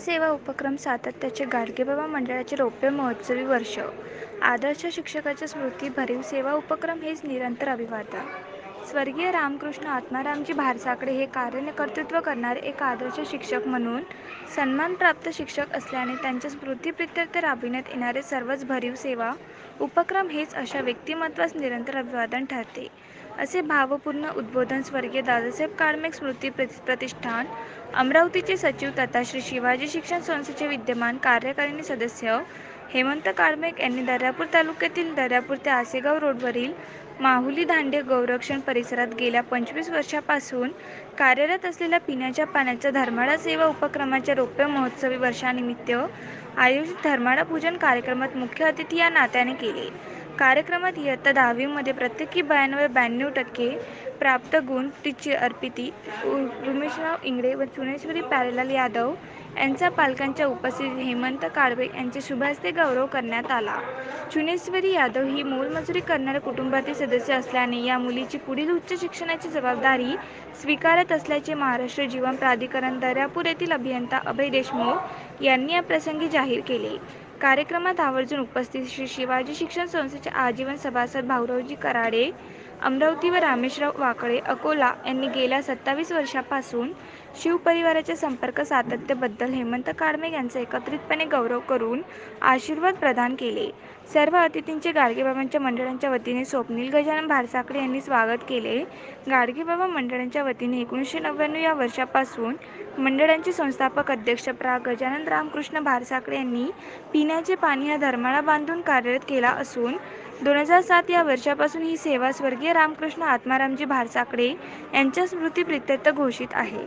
सेवा उपक्रम सातत्याचे गाडगेबाबा मंडळाचे रौप्य महोत्सवी वर्ष. आदर्श शिक्षकाच्या स्मृती भरीव सेवा उपक्रम हेच निरंतर अभिवादन. स्वर्गीय रामकृष्ण आत्मारामजी भारसाकडे हे कार्यकर्तृत्व करणारे एक आदर्श शिक्षक म्हणून सन्मानप्राप्त शिक्षक असल्याने त्यांच्या स्मृतीप्रित्यर्थ राबविण्यात येणारे सर्वच भरीव सेवा उपक्रम हेच अशा व्यक्तिमत्वास निरंतर अभिवादन ठरते. असे भावपूर्ण उद्बोधन स्वर्गीय दादासाहेब कार्मिक स्मृती प्रति प्रतिष्ठान अमरावतीचे सचिव तथा श्री शिवाजी शिक्षण संस्थेचे विद्यमान कार्यकारिणी सदस्य हेमंत कार्मेक यांनी दर्यापूर तालुक्यातील दर्यापूर ते आसेगाव रोडवरील माहुली धांडे गौरक्षण परिसरात गेल्या पंचवीस वर्षापासून कार्यरत असलेल्या पिण्याच्या पाण्याच्या धर्माडा सेवा उपक्रमाच्या रौप्य महोत्सवी वर्षानिमित्त आयोजित धर्माडा पूजन कार्यक्रमात मुख्य अतिथी या नात्याने केले. कार्यक्रमात इयत्ता दहावीमध्ये प्रत्येकी ब्याण्णव ब्याण्णव टक्के प्राप्त गुण टीची अर्पिती उमेशराव इंगळे व चुनेश्वरी प्यारेलाल यादव यांचा पालकांच्या उपस्थितीत हेमंत काळवे यांचे शुभहस्ते गौरव करण्यात आला. चुनेश्वरी यादव ही मोलमजुरी करणाऱ्या कुटुंबातील सदस्य असल्याने या मुलीची पुढील उच्च शिक्षणाची जबाबदारी स्वीकारत असल्याचे महाराष्ट्र जीवन प्राधिकरण दर्यापूर येथील अभियंता अभय देशमुख यांनी या प्रसंगी जाहीर केले. कार्यक्रमात आवर्जून उपस्थित श्री शिवाजी शिक्षण संस्थेचे आजीवन सभासद भाऊरावजी कराडे अमरावती व रामेशराव वाकळे अकोला यांनी गेल्या सत्तावीस वर्षापासून शिवपरिवाराच्या संपर्क सातत्याबद्दल हेमंत काळमे यांचा एकत्रितपणे गौरव करून आशीर्वाद प्रदान केले. सर्व अतिथींचे गाडगेबाबांच्या मंडळांच्या वतीने स्वप्नील गजानन भारसाकडे यांनी स्वागत केले. गाडगेबाबा मंडळांच्या वतीने एकोणीसशे नव्याण्णव या वर्षापासून मंडळांचे संस्थापक अध्यक्ष प्रा. गजानन रामकृष्ण भारसाकडे यांनी पिण्याचे पाणी हा धर्माळा बांधून कार्यरत केला असून दोन हजार सात या वर्षापासून ही सेवा स्वर्गीय रामकृष्ण आत्मारामजी भारसाकडे यांच्या स्मृतीप्रित्यर्थ घोषित आहे.